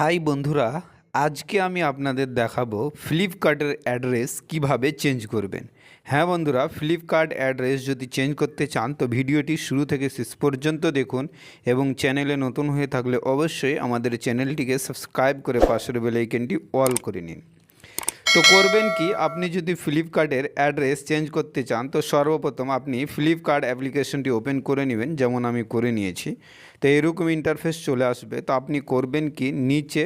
High বন্ধুরা, আজকে আমি আপনাদের দেখাবো ফ্লিপকার্টের অ্যাড্রেস কীভাবে চেঞ্জ করবেন। হ্যাঁ বন্ধুরা, ফ্লিপকার্ট অ্যাড্রেস যদি চেঞ্জ করতে চান, তো ভিডিওটি শুরু থেকে শেষ পর্যন্ত দেখুন এবং চ্যানেলে নতুন হয়ে থাকলে অবশ্যই আমাদের চ্যানেলটিকে সাবস্ক্রাইব করে পাশের বেলাইকেনটি অল করে নিন। তো করবেন কি, আপনি যদি ফ্লিপকার্টের অ্যাড্রেস চেঞ্জ করতে চান, তো সর্বপ্রথম আপনি ফ্লিপকার্ট অ্যাপ্লিকেশনটি ওপেন করে নেবেন, যেমন আমি করে নিয়েছি। তো এরকম ইন্টারফেস চলে আসবে। তো আপনি করবেন কি, নিচে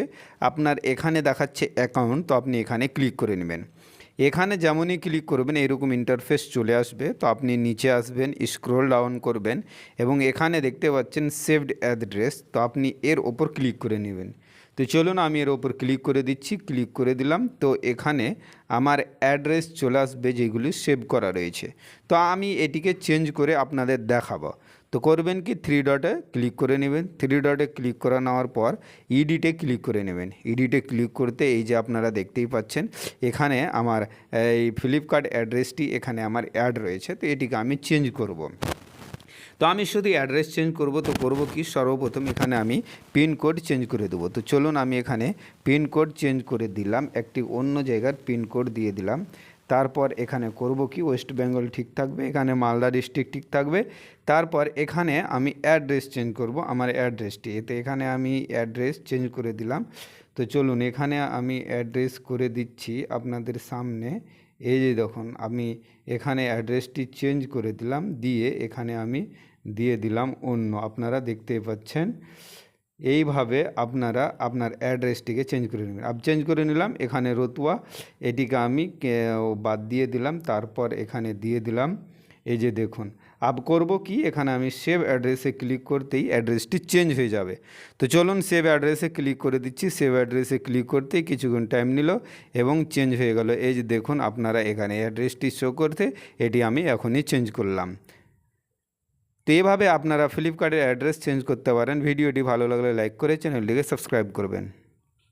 আপনার এখানে দেখাচ্ছে অ্যাকাউন্ট তো আপনি এখানে ক্লিক করে নেবেন। এখানে যেমনই ক্লিক করবেন, এরকম ইন্টারফেস চলে আসবে। তো আপনি নিচে আসবেন স্ক্রোল ডাউন করবেন এবং এখানে দেখতে পাচ্ছেন সেভড অ্যাড্রেস তো আপনি এর ওপর ক্লিক করে নেবেন। তো চলুন আমি এর ওপর ক্লিক করে দিচ্ছি ক্লিক করে দিলাম। তো এখানে আমার অ্যাড্রেস চলে আসবে যেগুলি সেভ করা রয়েছে। তো আমি এটিকে চেঞ্জ করে আপনাদের দেখাবো। তো করবেন কি থ্রি ডটে ক্লিক করে নেবেন। থ্রি ডটে ক্লিক করে নেওয়ার পর ইডিটে ক্লিক করে নেবেন। ইডিটে ক্লিক করতে এই যে আপনারা দেখতেই পাচ্ছেন, এখানে আমার এই ফ্লিপকার্ট অ্যাড্রেসটি এখানে আমার অ্যাড রয়েছে। তো এটিকে আমি চেঞ্জ করব। তো আমি শুধু অ্যাড্রেস চেঞ্জ করব তো করব কি? সর্বপ্রথম এখানে আমি পিনকোড চেঞ্জ করে দেবো। তো চলুন আমি এখানে পিনকোড চেঞ্জ করে দিলাম। একটি অন্য জায়গার পিনকোড দিয়ে দিলাম। তারপর এখানে করব কি? ওয়েস্ট বেঙ্গল ঠিক থাকবে, এখানে মালদা ডিস্ট্রিক্ট ঠিক থাকবে। তারপর এখানে আমি অ্যাড্রেস চেঞ্জ করব, আমার অ্যাড্রেসটি এতে এখানে আমি অ্যাড্রেস চেঞ্জ করে দিলাম। তো চলুন, এখানে আমি অ্যাড্রেস করে দিচ্ছি আপনাদের সামনে। এই যে দেখুন, আমি এখানে অ্যাড্রেসটি চেঞ্জ করে দিলাম, দিয়ে এখানে আমি দিয়ে দিলাম অন্য। আপনারা দেখতেই পাচ্ছেন। এইভাবে আপনারা আপনার অ্যাড্রেসটিকে চেঞ্জ করে নেবেন। আপ চেঞ্জ করে নিলাম, এখানে রতুয়া, এটিকে আমি বাদ দিয়ে দিলাম, তারপর এখানে দিয়ে দিলাম, এই যে দেখুন। আপ করব কি? এখানে আমি সেভ অ্যাড্রেসে ক্লিক করতেই অ্যাড্রেসটি চেঞ্জ হয়ে যাবে। তো চলুন সেভ অ্যাড্রেসে ক্লিক করে দিচ্ছি। সেভ অ্যাড্রেসে ক্লিক করতেই কিছুক্ষণ টাইম নিল এবং চেঞ্জ হয়ে গেল। এই যে দেখুন, আপনারা এখানে অ্যাড্রেসটি শো করতে, এটি আমি এখনই চেঞ্জ করলাম। তো এভাবে আপনারা ফ্লিপকার্টের অ্যাড্রেস চেঞ্জ করতে পারেন। ভিডিওটি ভালো লাগলে লাইক করে চ্যানেলটিকে সাবস্ক্রাইব করবেন।